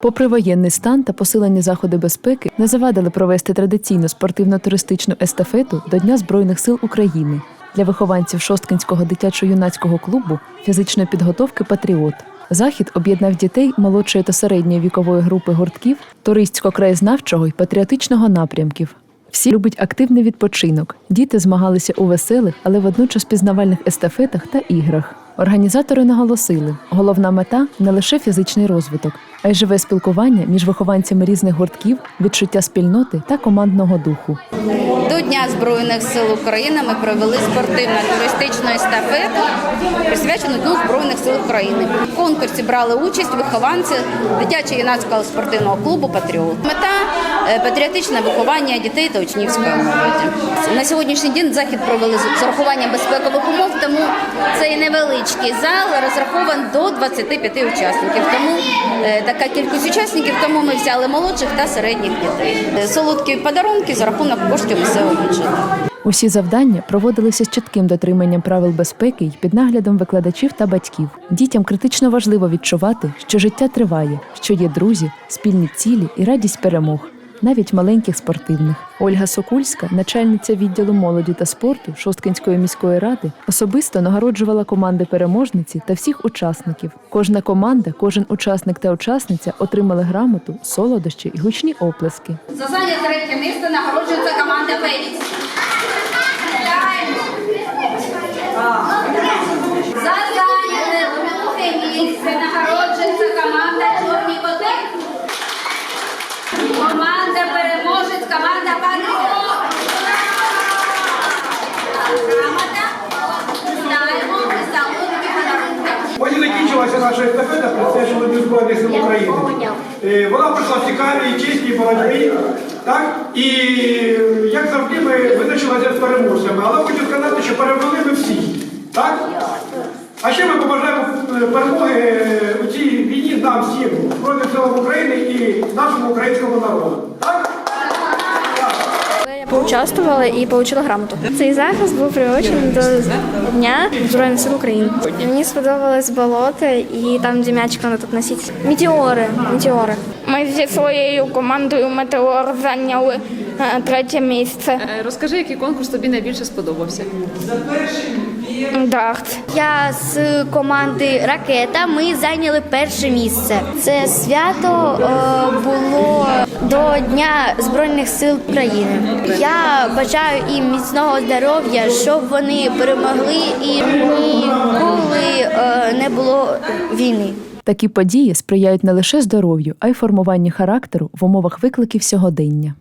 Попри воєнний стан та посилені заходи безпеки, не завадили провести традиційну спортивно-туристичну естафету до Дня Збройних сил України для вихованців Шосткинського дитячо-юнацького клубу фізичної підготовки Патріот. Захід об'єднав дітей молодшої та середньої вікової групи гуртків, туристсько-краєзнавчого і патріотичного напрямків. Всі любить активний відпочинок. Діти змагалися у веселих, але водночас пізнавальних естафетах та іграх. Організатори наголосили, головна мета не лише фізичний розвиток, а й живе спілкування між вихованцями різних гуртків, відчуття спільноти та командного духу. До Дня Збройних сил України ми провели спортивно-туристичну естафету, присвячену Дню Збройних сил України. В конкурсі брали участь вихованці дитячо-юнацького спортивного клубу Патріот. Мета патріотичне виховання дітей та учнівської молоді. На сьогоднішній день захід провели з урахуванням безпекових умов, тому цей невеличкий зал розрахований до 25 учасників. Тому е, така кількість учасників, тому ми взяли молодших та середніх дітей. Е, Солодкі подарунки за рахунок коштів місцевого бюджету. Усі завдання проводилися з чітким дотриманням правил безпеки й під наглядом викладачів та батьків. Дітям критично важливо відчувати, що життя триває, що є друзі, спільні цілі і радість перемог, навіть маленьких спортивних. Ольга Сокульська, начальниця відділу молоді та спорту Шосткинської міської ради, особисто нагороджувала команди переможниці та всіх учасників. Кожна команда, кожен учасник та учасниця отримали грамоту, солодощі і гучні оплески. За зайняте третє місце нагороджується команда Фелікс. За зайняте друге місце нагороджується команда Чорні коти. Команда переможець, команда Патріот. Грамота. Знаємо, солодкі подарунки. Ось і закінчилася наша естафета присвячена Дню Збройних сил України. Вона пройшла в цікавій, чесній боротьбі. Так? І як завжди ми визначилися з переможцями. Але хочу сказати, що перемогли ми всі. Так? А ще ми побажаємо е, перемоги е, у цій війні нам всім, Збройним силам України і нашому українському народу. Так? Я поучаствувала і отримала грамоту. Цей захист був приурочений до Дня Збройних сил України. Мені сподобалось болото і там, де м'ячик треба тут носити. Метеори. Метеори. Ми зі своєю командою Метеор зайняли е, третє місце. Е, Розкажи, який конкурс тобі найбільше сподобався. Дарт. Я з команди Ракета. Ми зайняли перше місце. Це свято е, було до Дня Збройних сил України. Я бажаю їм міцного здоров'я, щоб вони перемогли і ніколи е, не було війни. Такі події сприяють не лише здоров'ю, а й формуванню характеру в умовах викликів сьогодення.